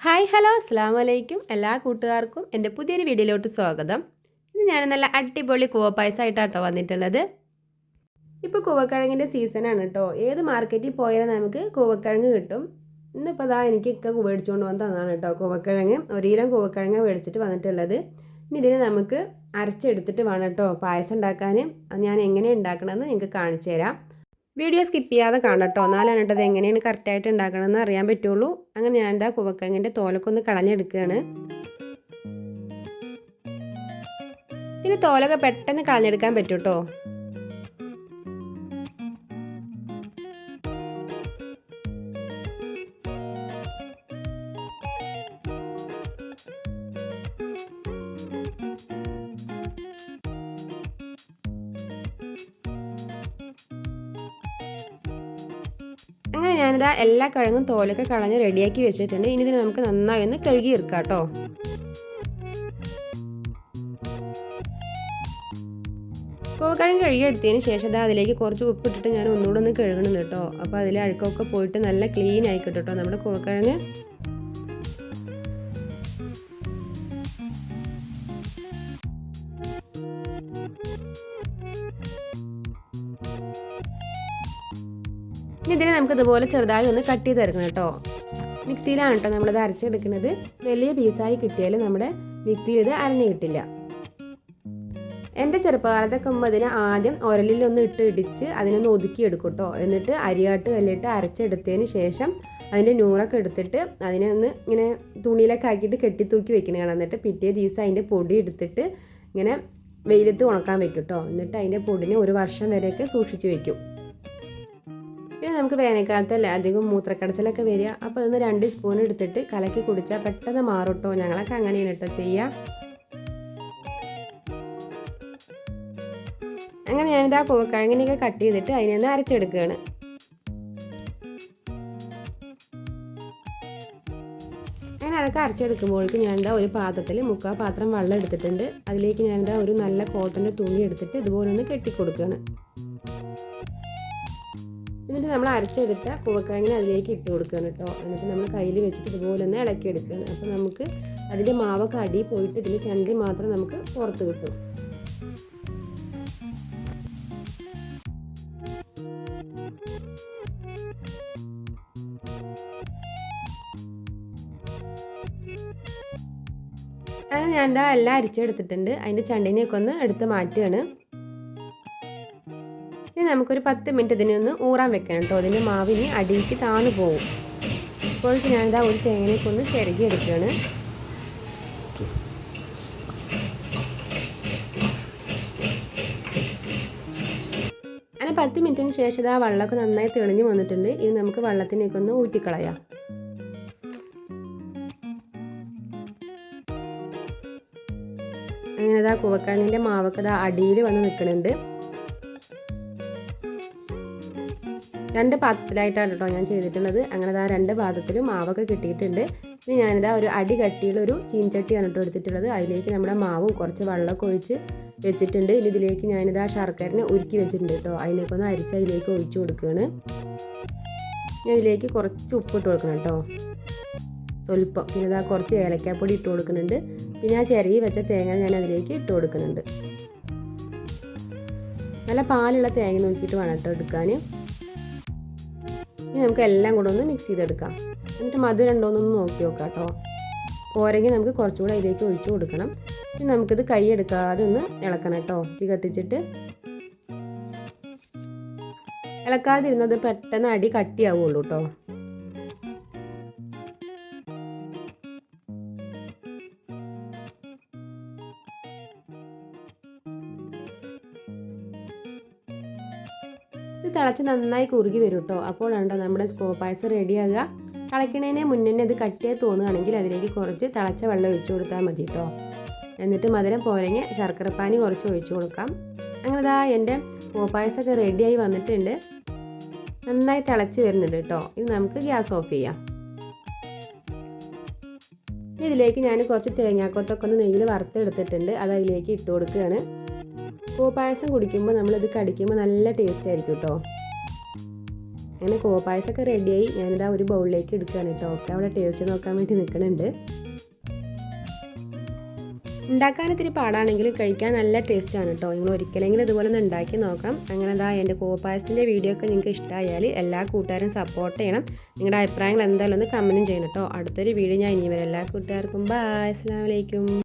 Hi hello അസ്സാം വലൈക്കും എല്ലാ കൂട്ടുകാർക്കും എന്റെ പുതിയൊരു വീഡിയോയിലോട്ട് സ്വാഗതം. ഇന്ന് ഞാൻ നല്ല അടിപൊളി കൂവപ്പായസമായിട്ടാട്ടോ വന്നിട്ടുള്ളത്. ഇപ്പോൾ കൂവക്കിഴങ്ങിന്റെ സീസണാണ് കേട്ടോ ഏത് മാർക്കറ്റിൽ പോയാലും നമുക്ക് കൂവക്കിഴങ്ങ് കിട്ടും. ഇന്നിപ്പോൾ അതാ എനിക്ക് ഇക്ക മേടിച്ചുകൊണ്ട് വന്ന് തന്നതാണ് കേട്ടോ കൂവക്കിഴങ്ങ്. ഒരു കൂവക്കിഴങ്ങ് മേടിച്ചിട്ട് വന്നിട്ടുള്ളത്. ഇനി ഇതിനെ നമുക്ക് അരച്ചെടുത്തിട്ട് വേണം കേട്ടോ പായസം ഉണ്ടാക്കാൻ അത് ഞാൻ എങ്ങനെ ഉണ്ടാക്കണമെന്ന് നിങ്ങൾക്ക് കാണിച്ചു തരാം. വീഡിയോ സ്കിപ്പ് ചെയ്യാതെ കാണട്ടോ. എന്നാലാണ് കേട്ടത് എങ്ങനെയാണ് കറക്റ്റായിട്ട് ഉണ്ടാക്കണമെന്ന് അറിയാൻ പറ്റുള്ളൂ. അങ്ങനെ ഞാൻ എന്താ കുവക്കങ്ങിന്റെ തോലക്കൊന്ന് കളഞ്ഞെടുക്കുകയാണ്. ഇതിന് തോലൊക്കെ പെട്ടെന്ന് കളഞ്ഞെടുക്കാൻ പറ്റും അങ്ങനെ ഞാനിതാ എല്ലാ കിഴങ്ങും തോലൊക്കെ കളഞ്ഞ് റെഡിയാക്കി വെച്ചിട്ടുണ്ട്. ഇനി ഇതിനെ നമുക്ക് നന്നായി ഒന്ന് കഴുകി ഇറക്കാം കേട്ടോ കോവക്കിഴങ്ങ് കഴുകി എടുത്തതിന് ശേഷം ഇതാ അതിലേക്ക് കുറച്ച് ഉപ്പിട്ടിട്ട് ഞാൻ ഒന്നുകൂടെ ഒന്ന് കഴുകണം കേട്ടോ. അപ്പോൾ അതിലെ അഴുക്കൊക്കെ പോയിട്ട് നല്ല ക്ലീൻ ആയിക്കിട്ടോ കേട്ടോ നമ്മുടെ കോവക്കിഴങ്ങ് ഇനി ഇതിനെ നമുക്ക് ഇതുപോലെ ചെറുതായി ഒന്ന് കട്ട് ചെയ്ത് എടുക്കണം കേട്ടോ. മിക്സിയിലാണ് കേട്ടോ നമ്മളിത് അരച്ചെടുക്കുന്നത്. വലിയ പീസായി കിട്ടിയാൽ നമ്മുടെ മിക്സിയിൽ ഇത് അരഞ്ഞു കിട്ടില്ല. എന്റെ ചെറുപ്പകാലത്തൊക്കെ മുമ്പ് അതിനെ ആദ്യം ഉരലിലൊന്ന് ഇട്ട് ഇടിച്ച് അതിനൊന്ന് ഒതുക്കി എടുക്കും കേട്ടോ. എന്നിട്ട് അരിയാട്ട് കല്ലിട്ട് അരച്ചെടുത്തതിന് ശേഷം അതിന്റെ നൂറൊക്കെ എടുത്തിട്ട് അതിനെ ഒന്ന് ഇങ്ങനെ തുണിയിലൊക്കെ ആക്കിയിട്ട് കെട്ടിത്തൂക്കി വെക്കണം കാണാം. എന്നിട്ട് പിറ്റേ ദിവസം അതിന്റെ പൊടി എടുത്തിട്ട് ഇങ്ങനെ വെയിലത്ത് ഉണക്കാൻ വെക്കും കേട്ടോ. എന്നിട്ട് അതിന്റെ പൊടിനെ ഒരു വർഷം വരെയൊക്കെ സൂക്ഷിച്ച് വെക്കും. പിന്നെ നമുക്ക് വേനൽക്കാലത്തല്ലേ അധികം മൂത്രക്കടച്ചിലൊക്കെ വരിക. അപ്പോൾ അതൊന്ന് രണ്ട് സ്പൂൺ എടുത്തിട്ട് കലക്കി കുടിച്ചാൽ പെട്ടെന്ന് മാറുട്ടോ. ഞങ്ങളൊക്കെ അങ്ങനെയാണ് കേട്ടോ ചെയ്യുക. അങ്ങനെ ആ കുവക്കിഴങ്ങിനെയൊക്കെ കട്ട് ചെയ്തിട്ട് അതിനൊന്ന് അരച്ചെടുക്കുകയാണ്. അങ്ങനെ അതൊക്കെ അരച്ചെടുക്കുമ്പോഴേക്കും ഞാനിതാ ഒരു പാത്രത്തിൽ മുക്കാൽ പാത്രം വെള്ളം എടുത്തിട്ടുണ്ട്. അതിലേക്ക് ഞാനിതാ ഒരു നല്ല കോട്ടന്റെ തുണി എടുത്തിട്ട് ഇതുപോലെ ഒന്ന് കെട്ടിക്കൊടുക്കുകയാണ്. എന്നിട്ട് നമ്മൾ അരച്ചെടുത്ത കുവക്കിഴങ്ങിനെ അതിലേക്ക് ഇട്ട് കൊടുക്കുകയാണ് കേട്ടോ. എന്നിട്ട് നമ്മൾ കയ്യിൽ വെച്ചിട്ട് ഇതുപോലെ ഒന്ന് ഇളക്കിയെടുക്കുകയാണ് അപ്പോൾ നമുക്ക് അതിന്റെ മാവൊക്കെ അടി പോയിട്ട് ഇതിൽ ചണ്ടി മാത്രം നമുക്ക് പുറത്ത് കിട്ടും. അങ്ങനെ ഞാൻ എന്താ എല്ലാം അരിച്ചെടുത്തിട്ടുണ്ട്. അതിന്റെ ചണ്ടിനെയൊക്കെ ഒന്ന് എടുത്ത് മാറ്റുകയാണ്. നമുക്കൊരു പത്ത് മിനിറ്റ് ഇതിനെ ഒന്ന് ഊറാൻ വെക്കണം കേട്ടോ. അതിന്റെ മാവിന് അടിയിലേക്ക് താന്നു പോകും ഇപ്പോഴേക്ക് ഞാനിതാ ഒരു തേങ്ങയൊക്കെ ഒന്ന് ചിരകി എടുക്കുകയാണ് അങ്ങനെ പത്ത് മിനിറ്റിന് ശേഷം ഇതാ വെള്ളമൊക്കെ നന്നായി തെളിഞ്ഞു വന്നിട്ടുണ്ട്. ഇനി നമുക്ക് വെള്ളത്തിനേക്ക് ഒന്ന് ഊറ്റിക്കളയാം. അങ്ങനെ ഇതാ കുവക്കണ്ണിന്റെ മാവൊക്കെ ഇതാ അടിയിൽ വന്ന് നിൽക്കുന്നുണ്ട്. രണ്ട് പാത്രത്തിലായിട്ടാണ് കേട്ടോ ഞാൻ ചെയ്തിട്ടുള്ളത്. അങ്ങനെ ആ രണ്ട് പാത്രത്തിലും മാവൊക്കെ കിട്ടിയിട്ടുണ്ട്. ഇനി ഞാനിതാ ഒരു അടി കട്ടിയുള്ള ഒരു ചീൻചട്ടിയാണ് കേട്ടോ എടുത്തിട്ടുള്ളത്. അതിലേക്ക് നമ്മുടെ മാവും കുറച്ച് വെള്ളമൊക്കെ ഒഴിച്ച് വെച്ചിട്ടുണ്ട്. ഇനി ഇതിലേക്ക് ഞാനിതാ ശർക്കരനെ ഉരുക്കി വെച്ചിട്ടുണ്ട് കേട്ടോ. അതിനൊക്കെ ഒന്ന് അരിച്ച് അതിലേക്ക് ഒഴിച്ചു കൊടുക്കുകയാണ്. ഇനി ഇതിലേക്ക് കുറച്ച് ഉപ്പിട്ട് കൊടുക്കണം കേട്ടോ. സ്വല്പം. പിന്നെ ഇതാ കുറച്ച് ഏലക്കാപ്പൊടി ഇട്ട് കൊടുക്കുന്നുണ്ട്. പിന്നെ ആ ചെറിയ വെച്ച തേങ്ങ ഞാൻ അതിലേക്ക് ഇട്ട് കൊടുക്കുന്നുണ്ട്. നല്ല പാലുള്ള തേങ്ങ നോക്കിയിട്ട് വേണം കേട്ടോ എടുക്കാൻ. ഇനി നമുക്ക് എല്ലാം കൂടെ ഒന്ന് മിക്സ് ചെയ്തെടുക്കാം. എന്നിട്ട് മധുരം ഉണ്ടോയെന്നൊന്ന് നോക്കി നോക്കാം കേട്ടോ പോരെങ്കിൽ നമുക്ക് കുറച്ചുകൂടെ അതിലേക്ക് ഒഴിച്ചു കൊടുക്കണം. ഇനി നമുക്കിത് കൈ എടുക്കാതെ ഒന്ന് ഇളക്കണം കേട്ടോ. തീ കത്തിച്ചിട്ട്. ഇളക്കാതിരുന്നത് പെട്ടെന്ന് അടി കട്ടിയാവുള്ളൂ കേട്ടോ. തിളച്ച് നന്നായി കുറുകി വരും കേട്ടോ അപ്പോഴാണ് നമ്മുടെ പായസം റെഡിയാകുക തിളയ്ക്കണതിനെ മുന്നേ അത് കട്ടിയായി തോന്നുകയാണെങ്കിൽ അതിലേക്ക് കുറച്ച് തിളച്ച വെള്ളം ഒഴിച്ചു കൊടുത്താൽ മതി കേട്ടോ എന്നിട്ട് മധുരം പോരങ്ങി ശർക്കരപ്പാനി കുറച്ച് ഒഴിച്ചു കൊടുക്കാം. അങ്ങനെ ഇതാ എന്റെ പായസമൊക്കെ റെഡിയായി വന്നിട്ടുണ്ട്. നന്നായി തിളച്ച് വരുന്നുണ്ട് കേട്ടോ ഇത് നമുക്ക് ഗ്യാസ് ഓഫ് ചെയ്യാം. ഇതിലേക്ക് ഞാൻ കുറച്ച് തേങ്ങാക്കൊത്തൊക്കെ ഒന്ന് നെയ്യിൽ വറുത്തെടുത്തിട്ടുണ്ട്. അത് അതിലേക്ക് ഇട്ട് കൊടുക്കുകയാണ്. പൂപ്പായസം കുടിക്കുമ്പോൾ നമ്മളിത് കടിക്കുമ്പോൾ നല്ല ടേസ്റ്റ് ആയിരിക്കും കേട്ടോ അങ്ങനെ കോപ്പായസമൊക്കെ റെഡിയായി ഞാനിതാ ഒരു ബൗളിലേക്ക് എടുക്കുകയാണ് കേട്ടോ ഒക്കെ അവിടെ ടേസ്റ്റ് നോക്കാൻ വേണ്ടി നിൽക്കുന്നുണ്ട്. ഉണ്ടാക്കാൻ ഇത്തിരി പാടാണെങ്കിലും കഴിക്കാൻ നല്ല ടേസ്റ്റാണ് കേട്ടോ നിങ്ങൾ ഒരിക്കലെങ്കിലും ഇതുപോലെ ഒന്ന് ഉണ്ടാക്കി നോക്കാം അങ്ങനെ എന്താ എന്റെ കോപ്പായസത്തിന്റെ വീഡിയോ ഒക്കെ നിങ്ങൾക്ക് ഇഷ്ടമായാൽ എല്ലാ കൂട്ടുകാരും സപ്പോർട്ട് ചെയ്യണം. നിങ്ങളുടെ അഭിപ്രായങ്ങൾ എന്തായാലും ഒന്ന് കമന്റും ചെയ്യണം കേട്ടോ അടുത്തൊരു വീഡിയോ ഞാൻ ഇനി വരാം. എല്ലാ കൂട്ടുകാർക്കും ബായ് അസ്സാം വലൈക്കും